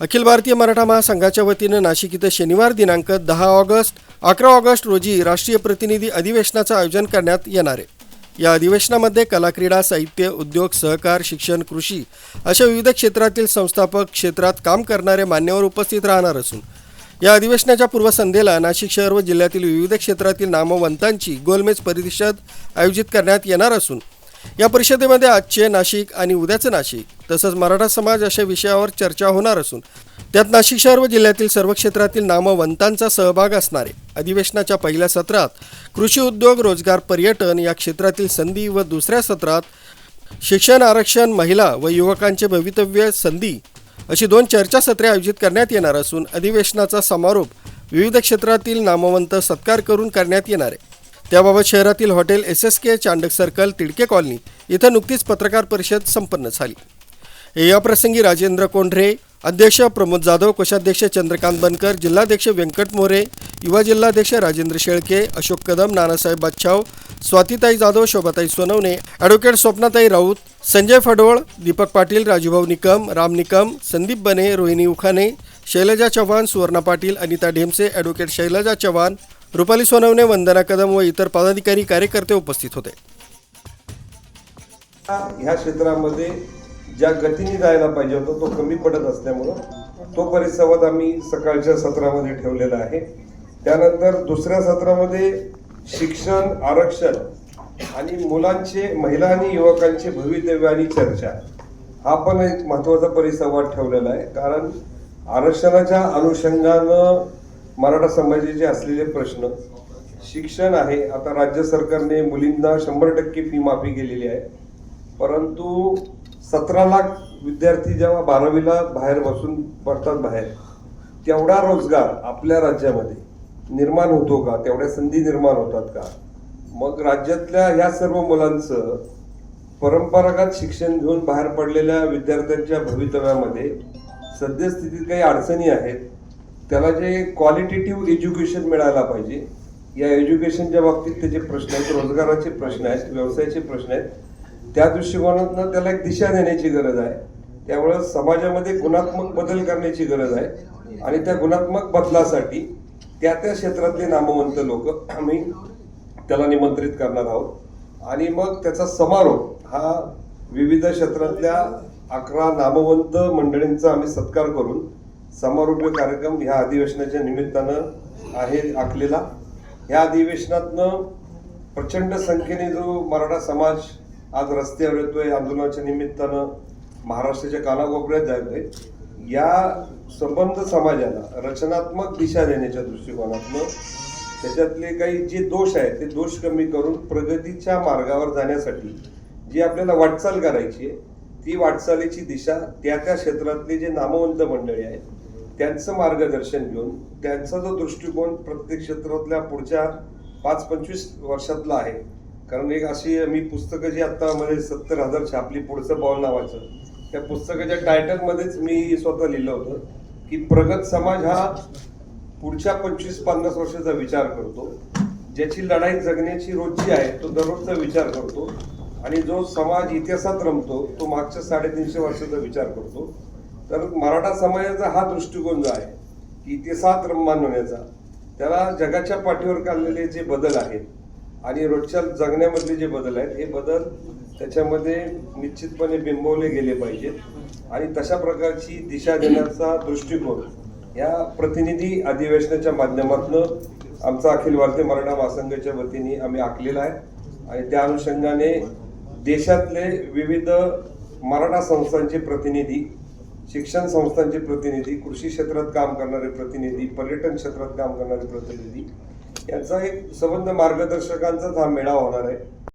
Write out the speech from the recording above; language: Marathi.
अखिल भारतीय मराठा महासंघाच्या वतीनं नाशिक इथं शनिवार दिनांक दहा ऑगस्ट अकरा ऑगस्ट रोजी राष्ट्रीय प्रतिनिधी अधिवेशनाचं आयोजन करण्यात येणार आहे. या अधिवेशनामध्ये कला क्रीडा साहित्य उद्योग सहकार शिक्षण कृषी अशा विविध क्षेत्रातील संस्थापक क्षेत्रात काम करणारे मान्यवर उपस्थित राहणार असून या अधिवेशनाच्या पूर्वसंध्येला नाशिक शहर व जिल्ह्यातील विविध क्षेत्रातील नामवंतांची गोलमेज परिषद आयोजित करण्यात येणार असून या परिषदेमध्ये आजचे नाशिक आणि उद्याचं नाशिक तसंच मराठा समाज अशा विषयावर चर्चा होणार असून त्यात नाशिक शहर व जिल्ह्यातील सर्व क्षेत्रातील नामवंतांचा सहभाग असणारे अधिवेशनाच्या पहिल्या सत्रात कृषी उद्योग रोजगार पर्यटन या क्षेत्रातील संधी व दुसऱ्या सत्रात शिक्षण आरक्षण महिला व युवकांचे भवितव्य संधी अशी दोन चर्चासत्रे आयोजित करण्यात येणार असून अधिवेशनाचा समारोप विविध क्षेत्रातील नामवंत सत्कार करून करण्यात येणार आहे. त्याबाबत शहरातील hotel S S K Chandak circle Tidke colony इथं नुकतीच पत्रकार परिषद संपन्न झाली. या प्रसंगी राजेंद्र कोंढरे अध्यक्ष प्रमोद जाधव कोषाध्यक्ष चंद्रकांत बनकर जिल्हाध्यक्ष व्यंकट मोरे युवा जिल्हाध्यक्ष राजेंद्र शेळके अशोक कदम नानासाहेब बादशाव स्वातीताई जाधव शोभाताई सोनवणे ॲडव्होकेट स्वप्नाताई राऊत संजय फडोळ दीपक पाटील राजूभाऊ निकम राम निकम संदीप बने रोहिणी उखाने शैलजा चव्हाण सुवर्णा पाटील अनिता ढेमसे ॲडव्होकेट शैलजा चव्हाण रुपाली सोनवणे वंदना कदम व इतर पदाधिकारी कार्यकर्ते उपस्थित होते. ह्या क्षेत्रामध्ये ज्या गतीने जायला पाहिजे होता तो कमी पडत असल्यामुळं तो परिसंवाद आम्ही सकाळच्या सत्रामध्ये ठेवलेला आहे. त्यानंतर दुसऱ्या सत्रामध्ये शिक्षण आरक्षण आणि मुलांचे महिला आणि युवकांचे भवितव्य आणि चर्चा हा पण एक महत्त्वाचा परिसंवाद ठेवलेला आहे. कारण आरक्षणाच्या अनुषंगानं मराठा समाजाचे असलेले प्रश्न. शिक्षण आहे. आता राज्य सरकारने मुलींना शंभर टक्के फी माफी केलेली आहे. परंतु सतरा लाख विद्यार्थी जेव्हा बारावीला बाहेर बसून पडतात बाहेर तेवढा रोजगार आपल्या राज्यामध्ये निर्माण होतो का? तेवढ्या संधी निर्माण होतात का? मग राज्यातल्या ह्या सर्व मुलांचं परंपरागत शिक्षण घेऊन बाहेर पडलेल्या विद्यार्थ्यांच्या भवितव्यामध्ये सद्यस्थितीत काही अडचणी आहेत? त्याला जे क्वालिटेटिव्ह एज्युकेशन मिळायला पाहिजे या एज्युकेशनच्या बाबतीत त्याचे प्रश्न आहेत रोजगाराचे प्रश्न आहेत व्यवसायाचे प्रश्न आहेत त्या दृष्टिकोनातनं त्याला एक दिशा देण्याची गरज आहे. त्यामुळं समाजामध्ये गुणात्मक बदल करण्याची गरज आहे. आणि त्या गुणात्मक बदलासाठी त्या त्या क्षेत्रातले नामवंत लोक आम्ही त्याला निमंत्रित करणार आहोत. आणि मग त्याचा समारोप हा विविध क्षेत्रातल्या अकरा नामवंत मंडळींचा आम्ही सत्कार करून समारोपीय कार्यक्रम ह्या अधिवेशनाच्या निमित्तानं आहे आखलेला. ह्या अधिवेशनातनं प्रचंड संख्येने जो मराठा समाज आज रस्त्यावर येतोय आंदोलनाच्या निमित्तानं महाराष्ट्राच्या कानाकोपऱ्यात जातोय या संबंध समाजाला रचनात्मक दिशा देण्याच्या दृष्टिकोनातनं त्याच्यातले काही जे दोष आहेत ते दोष कमी करून प्रगतीच्या मार्गावर जाण्यासाठी जी आपल्याला वाटचाल करायची आहे ती वाटचालीची दिशा त्या त्या क्षेत्रातले जे नामवंत मंडळी आहेत त्यांचं मार्गदर्शन घेऊन त्यांचा जो दृष्टिकोन प्रत्येक क्षेत्रातल्या पुढच्या पाच पंचवीस वर्षातला आहे. कारण एक अशी मी पुस्तकं जी आत्ता मध्ये सत्तर हजार छापली पुढचं पाऊल नावाचं त्या पुस्तकाच्या टायटलमध्येच मी स्वतः लिहिलं होतं की प्रगत समाज हा पुढच्या पंचवीस पन्नास वर्षाचा विचार करतो. ज्याची लढाई जगण्याची रोजची आहे तो दररोजचा विचार करतो. आणि जो समाज इतिहासात रमतो तो मागच्या साडेतीनशे वर्षाचा विचार करतो. तर मराठा समाजाचा हा दृष्टिकोन जो आहे की इतिहासात रममान होण्याचा त्याला जगाच्या पाठीवर काढलेले जे बदल आहेत आणि रोजच्या जगण्यामधले जे बदल आहेत हे बदल त्याच्यामध्ये निश्चितपणे बिंबवले गेले पाहिजेत. आणि तशा प्रकारची दिशा देण्याचा दृष्टिकोन या प्रतिनिधी अधिवेशनाच्या माध्यमातून आमचा अखिल भारतीय मराठा महासंघाच्या वतीने आम्ही आखलेला आहे. आणि त्या अनुषंगाने देशातले विविध मराठा संस्थांचे प्रतिनिधी शिक्षण संस्थांचे प्रतिनिधी कृषी क्षेत्रात काम करणारे प्रतिनिधी पर्यटन क्षेत्रात काम करणारे प्रतिनिधी यांचा एक संबंध मार्गदर्शकांचाच हा मेळावा होणार आहे.